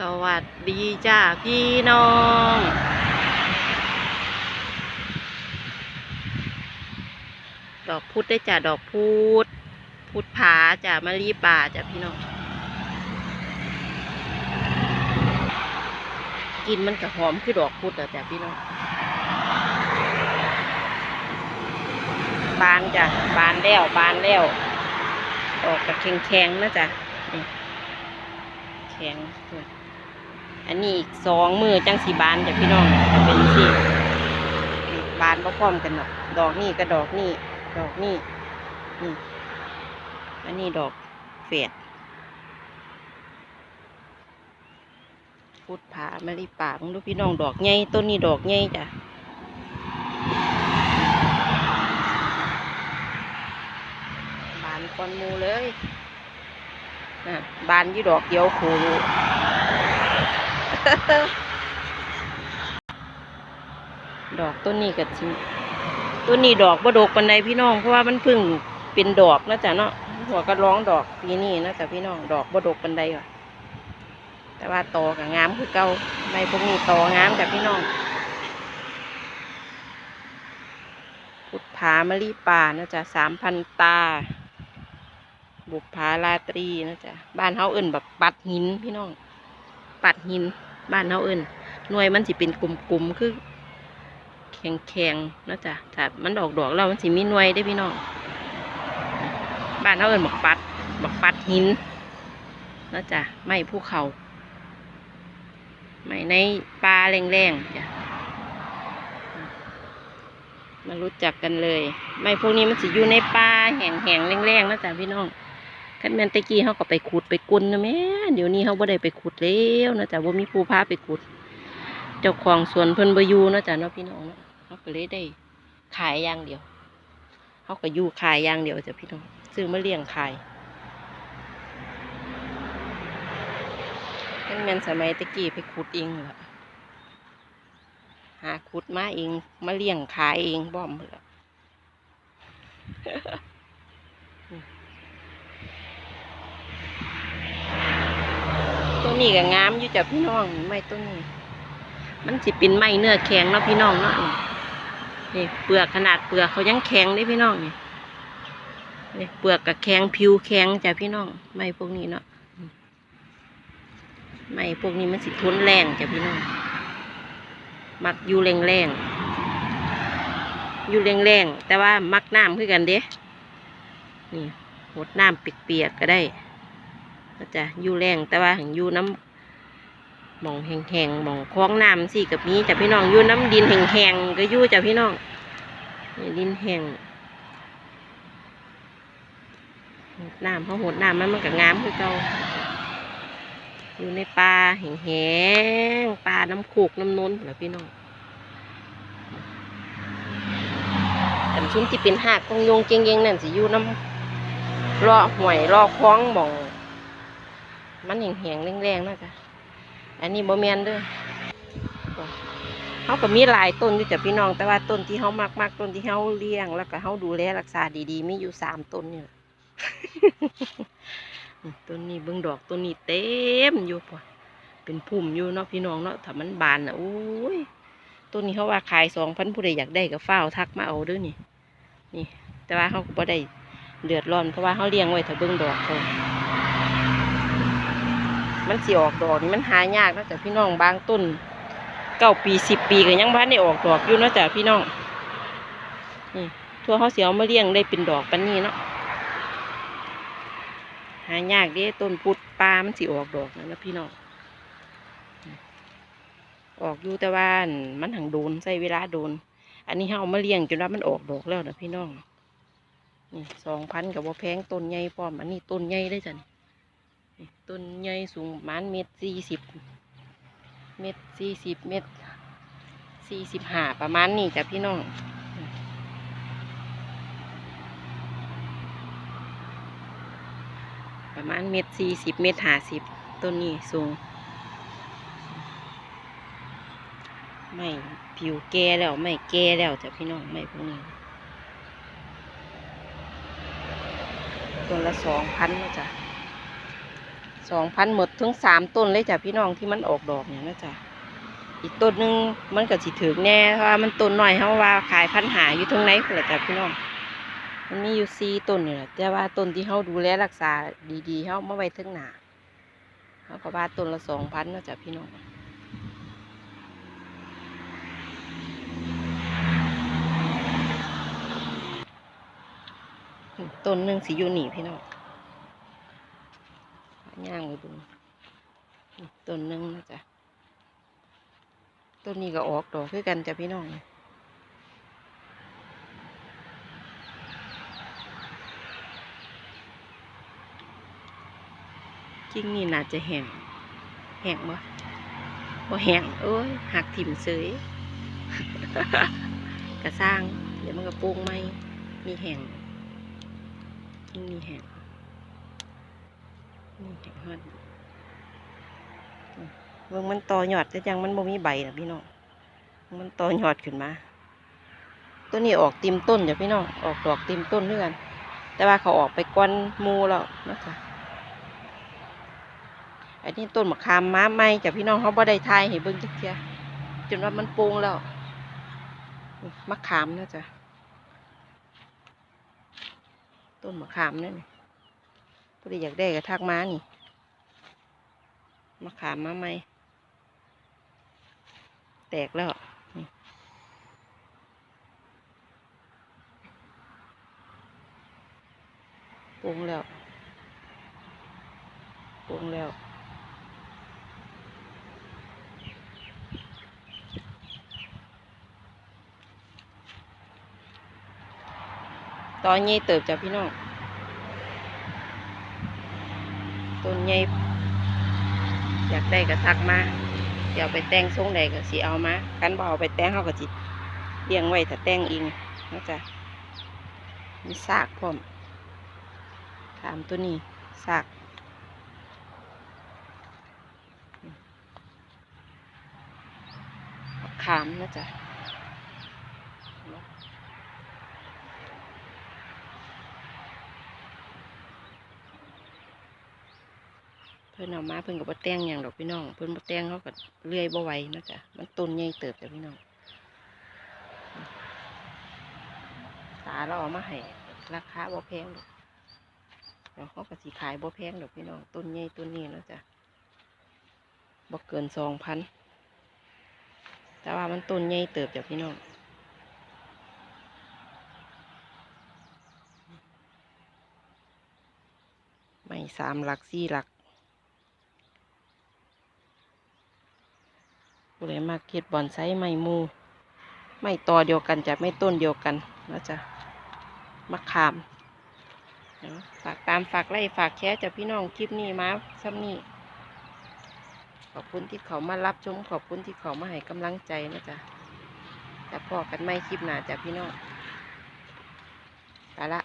สวัสดีจ้าพี่น้อง ดอกพุธได้จ้ะดอกพุธพุธผาจ้ะมะลิป่าจ้ะพี่น้อง กินมันก็หอมคือดอกพุธอะจ้ะพี่น้อง บานจ้ะบานแล้วบานแล้ว ออกกับแข็งๆนะจ๊ะแข็งด้ว อันนี้อีกสองมือจังสีบานจ้ะพี่น้องจะเป็นสิบานพร้อมกันดอกดอกนี่กับดอกนี่ดอกนี่นี่อันนี้ดอกเฟดพุดผามะลิป่ามึงดูพี่น้องดอกใหญ่ต้นนี้ดอกใหญ่จ้ะบานกอนมูเลยนะบานยี่ดอกเดียวโคโล ดอกต้นนี้กับชิต้นนี้ดอกบ่ดกปันใดพี่น้อง เพราะว่ามันพิ่งเป็นดอกนะจ๊ะเนาะหัวก็ร้องดอกปีนี้นะจ๊ะพี่น้องดอกบ่ดกปันใดว่ะแต่ว่าตอกับงามคือเก่าไม่พวกนี้ตองามจ้ะพี่น้องพุทธามะลิป่านะจ๊ะสามพันตา บุพภาราตรีนะจ๊ะบ้านเฮาเอิ้นแบบปัดหินพี่น้อง ปัดหิน บ้านเฮาเอิ้นหน่วยมันสิเป็นกลุ่มๆคือ แข็งๆนะจ๊ะถ้ามันดอกดอกแล้วมันสิมีหน่วยได้พี่น้องบ้านเฮาเอิ้นบักปัดบักปัดหินนะจ๊ะไม่ภูเขาไม่ในป่าแรงๆจ้ะมารู้จักกันเลย ไม่พวกนี้มันสิอยู่ในป่าแห้งๆแรงๆนะจ๊ะพี่น้อง คันแมนตะกี้เขาก็ไปขุดไปกุนนะแม่เดี๋ยวนี้เขาบ่ได้ไปขุดแล้วนะจ๊ะว่ามีผู้พาไปขุด เจ้าของสวนเพิ่นบอยู่นะจ๊ะเนาะพี่น้องเนาะเขาก็เลยได้ขายอย่างเดียวเขาก็อยู่ขายอย่างเดียวจ้ะพี่น้องซื้อมาเลี้ยงขายคันแมนสมัยตะกี้ไปขุดเองเหรอหาขุดมาเองมาเลี้ยงขายเองบ่อมเถอ ตัวนี้ก็งามอยู่จ้ะพี่น้องไม้ตัวนี้ มันสิเป็นไม้เนื้อแข็งเนาะพี่น้องเนาะนี่เปลือกขนาดเปลือกเขายังแข็งได้พี่น้องนี่นี่เปลือกกับแข็งผิวแข็งจ้ะพี่น้องไม้พวกนี้เนาะไม้พวกนี้มันสิทนแรงจ้ะพี่น้องมักอยู่แรงแรงอยู่แรงแรงแต่ว่ามักน้ำคือกันเด้นี่หดน้ำเปียกๆก็ได้็จะอยู่แรงแต่ว่าหังอยู่น้ำหมองแห้งๆหมองคล้องน้ำสิกับนี้จ้ะพี่น้องอยู่น้ำดินแห้งๆก็อยู่จ้ะพี่น้องดินแห้งน้ำเขาหดน้ำมันมันก็งามคือเก่าอยู่ในป่าแห้งๆป่าน้ำโขกน้ำน้นเหรอพี่น้องแต่ชุ่มที่เป็นหากกงยงเจงเยงนั่นสิอยู่น้ำรอห่วยรอคล้องหมอง มันแห้งๆแรงๆนะจ๊ะอันนี้โบแมนด้อเขาก็มีหลายต้นอยู่จ้ะพี่น้อง แต่ว่าต้นที่เขามากๆต้นที่เขาเลี้ยง แล้วก็เขาดูแลรักษาดีๆมีอยู่สามต้นนี่แหละต้นนี้เบิ่งดอกต้นนี้เต็มอยู่ปะเป็นพุ่มอยู่เนาะพี่น้องเนาะถ้ามันบานอะโอ้ยต้นนี้เขาว่าขายสองพันผู้ใดอยากได้ก็ฟ้าทักมาเอาด้วยนี่นี่ แต่ว่าเขาก็บ่ได้เดือดร้อนเพราะว่าเขาเลี้ยงไว้ถ้าเบิ่งดอกเขา มันสิออกดอกนี่มันหายากนะจ้ะพี่น้องบางต้นเก้าปีสิบปีก็ยังบ้านได้ออกดอกอยู่นะจ้ะพี่น้องนี่ทั่วเขาเสียเอามาเลี้ยงได้เป็นดอกปันนี้เนาะหายากเด้ต้นพุดปลามันสิออกดอกนะนะพี่น้องออกอยู่แต่ว่านมันหังโดนใส่เวลาโดน อันนี้เขาเอามาเลี้ยงจนว่ามันออกดอกแล้วนะพี่น้องนี่สองพันกับว่าแพงต้นใหญ่พร้อม อันนี้ต้นใหญ่ได้จ้ะนี่ ต้นใหญ่สูงประมาณเมตรสี่สิบเมตรสี่สิบเมตรสี่สิบห้าประมาณนี้จ้ะพี่น้องประมาณเมตรสี่สิบเมตรห้าสิบต้นนี้สูง ไม่ผิวแก่แล้วไม่แก่แล้วจ้ะพี่น้องไม่พวกนี้ต้นละสองพันนะจ้ะ สองพันหมดถึงสามต้นเลยจ้ะพี่น้องที่มันออกดอกเนี่ยนะจ๊ะอีกต้นหนึงมันก็สิถึงแน่เพราะว่ามันต้นหน่อยเขาว่าขายพันหาอยู่ทั้งไหนคนละจ้ะพี่น้องมันมีอยู่สี่ต้นเนี่แหละแต่ว่าต้นที่เขาดูแลรักษาดีๆเขามาไว้ทั้งหนาเขาก็ว่าต้นละสองพันนะจ๊ะพี่น้องต้นหนึ่งสีอยู่นี่พี่น้อง ย่างไปดูต้นหนึ่งนะจ๊ะต้นนี้ก็ออกดอกคือกันจ้ะพี่น้องจริงนี่น่าจะแห้งแห้งบ่บ่แห้งเอ้ยหักถิ่มเสยกระสร้าง เดี๋ยวมันก็โป่งไหมมีแห้งนี่แห้ง นี่แห้งฮอดเบิ่งมันต่อยอดแต่ยังมันบ่มีใบนะพี่น้องมันต่อยอดขึ้นมา ตัวนี้ออกติมต้นจ้ะพี่น้องออกดอกติมต้นด้วยกันแต่ว่าเขาออกไปก้อนมูแล้วนะคะอันนี้ต้นมะขามม้าไหมจ้ะพี่น้องเขาบ่ได้ทายให้เบิ่งจักเทียจนว่ามันโป่งแล้วมะขามนะจ๊ะต้นมะขามนั่น นี่พอดีอยากได้กระทักมานี่มะขามมาไหมแตกแล้วปรุงแล้วปรุงแล้วตอนนี้เติบจากพี่น้อง ต้นใหญ่อยากได้ก็ทักมาเดี๋ยวไปแต่งทรงใดก็สิเอามากันบ่เอาไปแต่งเขาก็จิเลี้ยงไว้ถ้าแต่งเองนะจ๊ะมีซากพร้อมถามตัวนี้ซากขามนะจ๊ะ เพิ่นเอามาเพิ่นก็บ่แตงหยังดอกพี่น้อง เพิ่นบ่แตงเขาก็เลื่อยบ่ไหวนะจ๊ะมันต้นใหญ่เติบจ้ะพี่น้องตาเราเอามาให้ราคาบ่แพงดอกเดี๋ยวเขาก็สิขายบ่แพงดอกพี่น้องต้นใหญ่ต้นนี้นะจ๊ะบ่เกินสองพันแต่ว่ามันต้นใหญ่เติบจ้ะพี่น้องไม่สามหลักสี่หลัก ผู้ใดมาเก็บบอนไซไม่มูไม่ต่อเดียวกันจะไม่ต้นเดียวกันนะจ๊ะมะขามเนาะฝากตามฝากไล่ฝากแชร์จากพี่น้องคลิปนี้มาซ้ำนี้ขอบคุณที่เขามารับชมขอบคุณที่เขามาให้กำลังใจนะจ๊ะจะพอกันไม่คลิปหนาจ้ะพี่น้องไปละ